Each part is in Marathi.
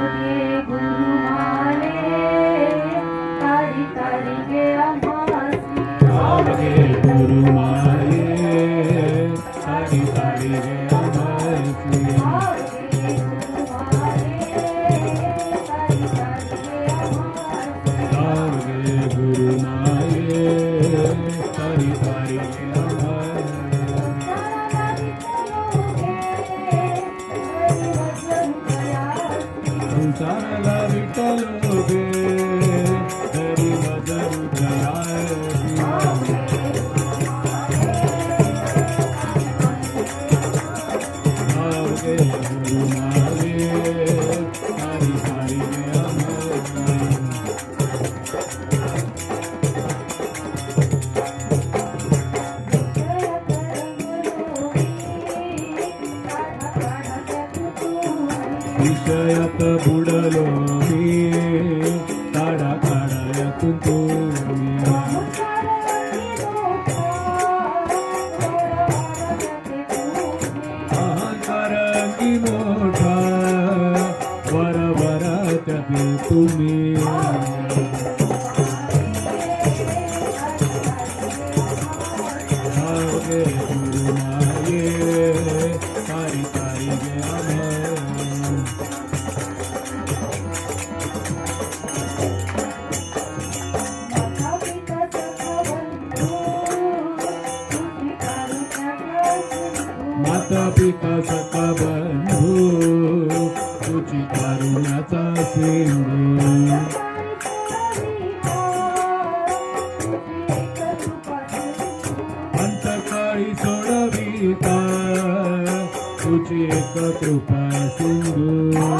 Amen. তবে विषयात बुडलो मी. काढा काढायातून तो अहंकाराची मोठा. वर वरात तुम्ही. तारी तारी तुझी कारुण्याचा सिंधू अंतकाळी सोडविता तुझी एक कृपा सिंधू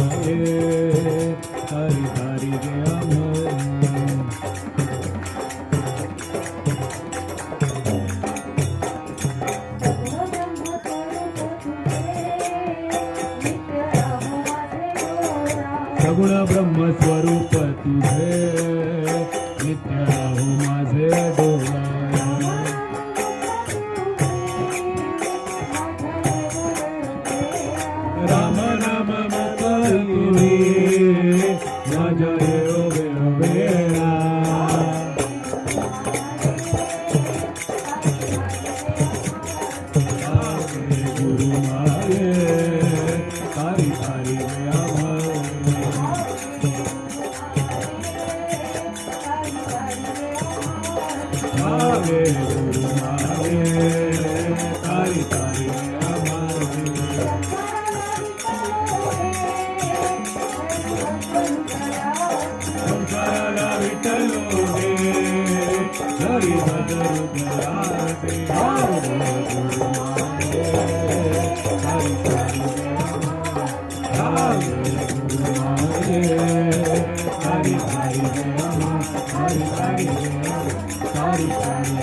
सगुण ब्रह्मस्वरूप तुझे नित्य माझे डोळा. Hari Bhagavan ಸಾರಿ ಸಾರಿ ಸಾರಿ ಸಾರಿ